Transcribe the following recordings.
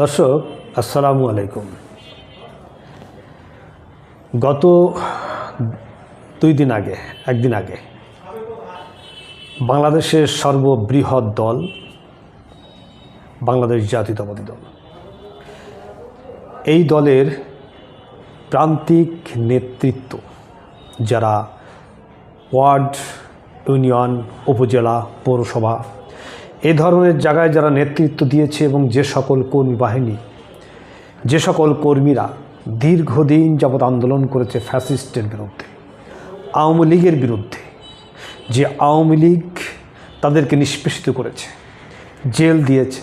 দর্শক, আসসালামু আলাইকুম। গত দুই দিন আগে, একদিন আগে, বাংলাদেশের সর্ববৃহৎ দল বাংলাদেশ জাতীয়তাবাদী দল। এই দলের প্রান্তিক নেতৃত্ব যারা ওয়ার্ড ইউনিয়ন, উপজেলা, পৌরসভা এ ধরনের জায়গায় যারা নেতৃত্ব দিয়েছে এবং যে সকল কর্মী বাহিনী, যে সকল কর্মীরা দীর্ঘদিন যাবৎ আন্দোলন করেছে ফ্যাসিস্টের বিরুদ্ধে, আওয়ামী লীগের বিরুদ্ধে, যে আওয়ামী লীগ তাদেরকে নিষ্পেষিত করেছে, জেল দিয়েছে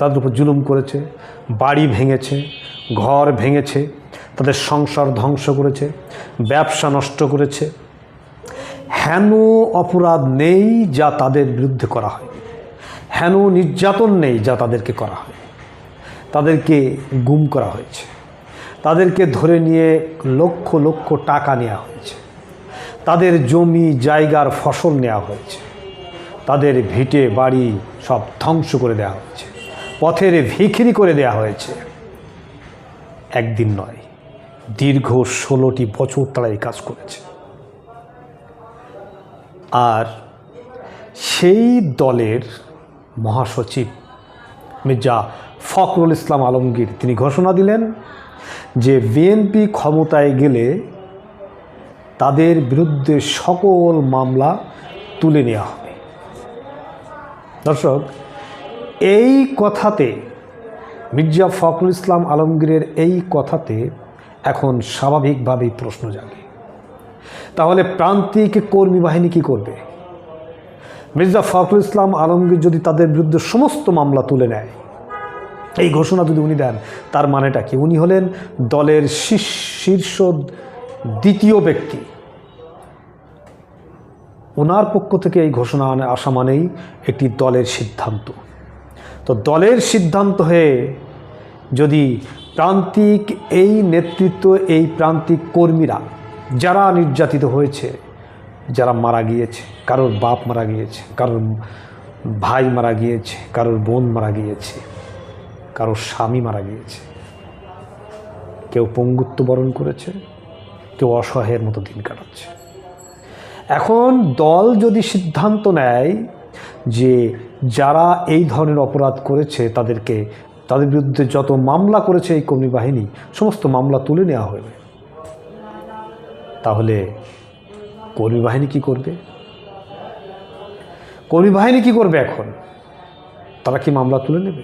তাদের উপর জুলুম করেছে, বাড়ি ভেঙেছে, ঘর ভেঙেছে, তাদের সংসার ধ্বংস করেছে, ব্যবসা নষ্ট করেছে, হেন অপরাধ নেই যা তাদের বিরুদ্ধে করা হয়। হেন নির্যাতন নেই যা তাদেরকে করা হয়। তাদেরকে গুম করা হয়েছে। তাদেরকে ধরে নিয়ে লক্ষ লক্ষ টাকা নেওয়া হয়েছে। তাদের জমি, জায়গার ফসল নেওয়া হয়েছে। তাদের ভিটে, বাড়ি সব ধ্বংস করে দেওয়া হয়েছে। পথের ভিখিরি করে দেওয়া হয়েছে। একদিন নয়, দীর্ঘ ষোলোটি বছর তারা এই কাজ করেছে। আর সেই দলের মহাসচিব মির্জা ফখরুল ইসলাম আলমগীর, তিনি ঘোষণা দিলেন যে বিএনপি ক্ষমতায় গেলে তাদের বিরুদ্ধে সকল মামলা তুলে নেওয়া হবে। দর্শক, এই কথাতে, মির্জা ফখরুল ইসলাম আলমগীরের এই কথাতে এখন স্বাভাবিকভাবেই প্রশ্ন জাগে। তাহলে প্রান্তিক কর্মী বাহিনী কী করবে? মির্জা ফখরুল ইসলাম আলমগীর যদি তাদের বিরুদ্ধে সমস্ত মামলা তুলে নেয়, এই ঘোষণা যদি উনি দেন, তার মানেটা কি? উনি হলেন দলের শীর্ষ দ্বিতীয় ব্যক্তি। ওনার পক্ষ থেকে এই ঘোষণা আসা মানেই একটি দলের সিদ্ধান্ত। তো দলের সিদ্ধান্ত হয়ে যদি প্রান্তিক এই নেতৃত্ব, এই প্রান্তিক কর্মীরা যারা নির্যাতিত হয়েছে যারা মারা গিয়েছে, কারোর বাপ মারা গিয়েছে, কারোর ভাই মারা গিয়েছে, কারোর বোন মারা গিয়েছে, কারোর স্বামী মারা গিয়েছে। কেউ পঙ্গুত্ব বরণ করেছে, কেউ অসহায়ের মতো দিন কাটাচ্ছে। এখন দল যদি সিদ্ধান্ত নেয় যে যারা এই ধরনের অপরাধ করেছে, তাদেরকে, তাদের বিরুদ্ধে যত মামলা করেছে এই কর্মী বাহিনী, সমস্ত মামলা তুলে নেওয়া হবে তাহলে কর্মী বাহিনী কী করবে? কর্মী বাহিনী কি করবে এখন? তারা কি মামলা তুলে নেবে?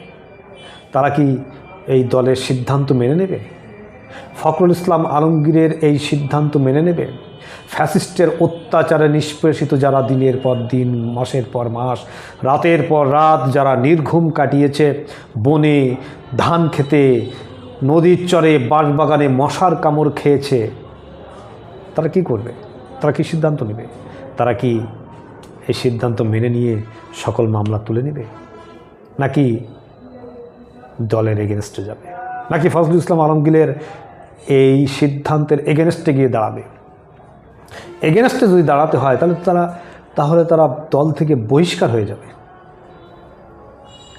তারা কি এই দলের সিদ্ধান্ত মেনে নেবে? ফখরুল ইসলাম আলমগীরের এই সিদ্ধান্ত মেনে নেবে? ফ্যাসিস্টের অত্যাচারে নিষ্পেষিত যারা দিনের পর দিন, মাসের পর মাস, রাতের পর রাত যারা নির্ঘুম কাটিয়েছে, বনে ধান খেতে, নদীর চরে বাঁশবাগানে মশার কামড় খেয়েছে, তারা কি করবে? তারা কি সিদ্ধান্ত নেবে? তারা কি এই সিদ্ধান্ত মেনে নিয়ে সকল মামলা তুলে নেবে? নাকি দলের এগেনস্টে যাবে? নাকি ফজলুল ইসলাম আলমগীরের এই সিদ্ধান্তের এগেনস্টে গিয়ে দাঁড়াবে? এগেনস্টে যদি দাঁড়াতে হয়, তাহলে তারা তাহলে তারা দল থেকে বহিষ্কার হয়ে যাবে।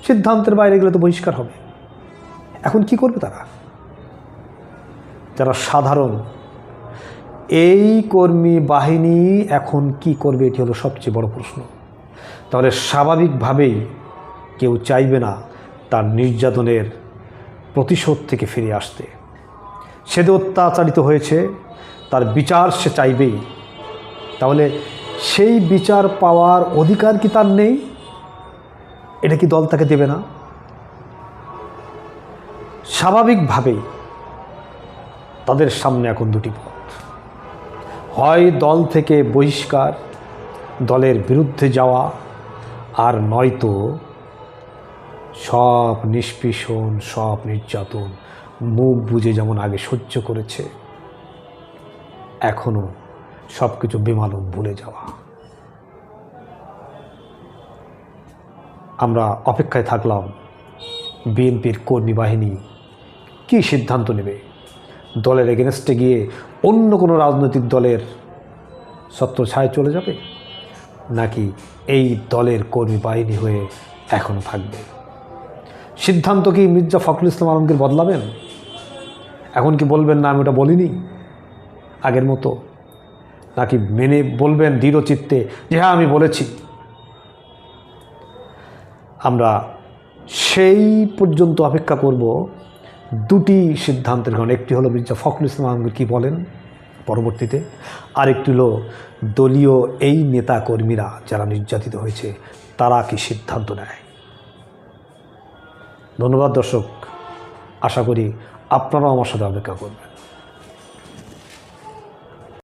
সিদ্ধান্তের বাইরে গেলে তো বহিষ্কার হবে। এখন কি করবে তারা? যারা সাধারণ এই কর্মী বাহিনী এখন কি করবে, এটি হলো সবচেয়ে বড় প্রশ্ন। তাহলে স্বাভাবিকভাবেই কেউ চাইবে না তার নির্যাতনের প্রতিশোধ থেকে ফিরে আসতে। সে যে অত্যাচারিত হয়েছে, তার বিচার সে চাইবেই। তাহলে সেই বিচার পাওয়ার অধিকার কি তার নেই? এটা কি দল তাকে দেবে না? স্বাভাবিকভাবেই তাদের সামনে এখন দুটি পথ। হয় দল থেকে বহিষ্কার, দলের বিরুদ্ধে যাওয়া, আর নয়তো সব নিষ্পীষণ, সব নির্যাতন, মুখ বুঝে যেমন আগে সহ্য করেছে এখনও সব কিছু বেমালুম ভুলে যাওয়া। আমরা অপেক্ষায় থাকলাম বিএনপির কর্মী বাহিনী কী সিদ্ধান্ত নেবে? দলের এগেনস্টে গিয়ে অন্য কোনো রাজনৈতিক দলের ছত্র ছায় চলে যাবে? নাকি এই দলের কর্মী বাহিনী হয়ে এখনও থাকবে? সিদ্ধান্ত কি মির্জা ফখরুল ইসলাম আলমগীর বদলাবেন? এখন কি বলবেন, না, আমি ওটা বলিনি আগের মতো? নাকি মেনে বলবেন দৃঢ় চিত্তে, যে হ্যাঁ আমি বলেছি আমরা সেই পর্যন্ত অপেক্ষা করব দুটি সিদ্ধান্তের কারণ, একটি হলো মির্জা ফখরুল ইসলাম আলমগীর কী বলেন পরবর্তীতে, আরেকটি হলো দলীয় এই নেতা কর্মীরা যারা নির্যাতিত হয়েছে, তারা কি সিদ্ধান্ত নেয়? ধন্যবাদ দর্শক, আশা করি আপনারাও আমার সাথে অপেক্ষা করবেন।